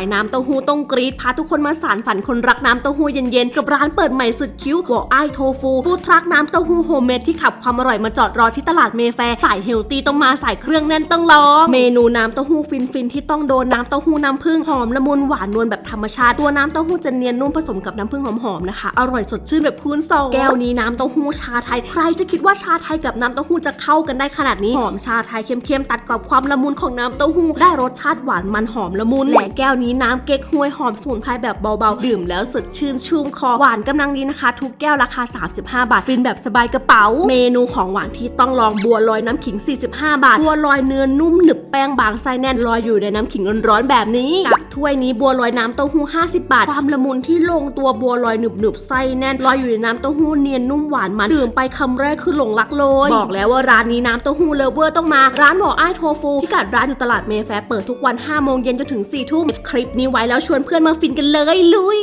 ายน้ำเต้าหู้ต้องกรีดพาทุกคนมาสารฝันคนรักน้ำเต้าหู้เย็นๆ กับร้านเปิดใหม่สุดคิ้ววอไอโทฟูฟูทรัคน้ำเต้าหู้โฮมเมดที่ขับความอร่อยมาจอดรอที่ตลาดเมแฟร์สายเฮลตี้ต้องมาสายเครื่องแน่นต้องลองเมนูน้ำเต้าหู้ฟินๆที่ต้องโดนน้ำเต้าหู้น้ำผึ้งหอมละมุนหวานนวลแบบธรรมชาติตัวน้ำเต้าหู้จะเนียนนุ่มผสมกับน้ำผึ้งหอมๆนะคะอร่อยสดชื่นแบบคูณสองแก้วนี้น้ำเต้าหู้ชาไทย ใครจะคิดว่าชาไทยกับน้ำเต้าหู้จะเข้ากันได้ขนาดนี้หอมชาไทยเข้มๆตัดกับความละมุนของน้ำเต้าหู้ได้รสชาติหวานมันหอมละมุนและแก้วนี้น้ำเก๊กฮวยหอมสมุนไพรแบบเบาๆ ดื่มแล้วสดชื่นชุ่มคอหวานกำลังดีนะคะ ทุกแก้วราคา 35 บาท ฟินแบบสบายกระเป๋า เมนูของหวานที่ต้องลองบัวลอยน้ำขิง 45 บาท บัวลอยเนื้อนุ่มหนึบแป้งบางไส้แน่นลอยอยู่ในน้ำขิงร้อนๆแบบนี้กับถ้วยนี้บัวลอยน้ำเต้าหู้ 50 บาท ความละมุนที่ลงตัวบัวลอยหนึบๆไส้แน่นลอยอยู่ในน้ำเต้าหู้เนียนนุ่มหวานมันดื่มไปคำแรกคือหลงรักเลยบอกแล้วว่าร้านนี้น้ำเต้าหู้เลฟเวอร์ต้องมา ร้านหมออ้ายโทฟูพิกัดร้านอยู่ตลาดเมแฟร์เปิดทุกวัน5โมงเย็นจนถึง4ทุ่มคลิปนี้ไว้แล้วชวนเพื่อนมาฟินกันเลยลุย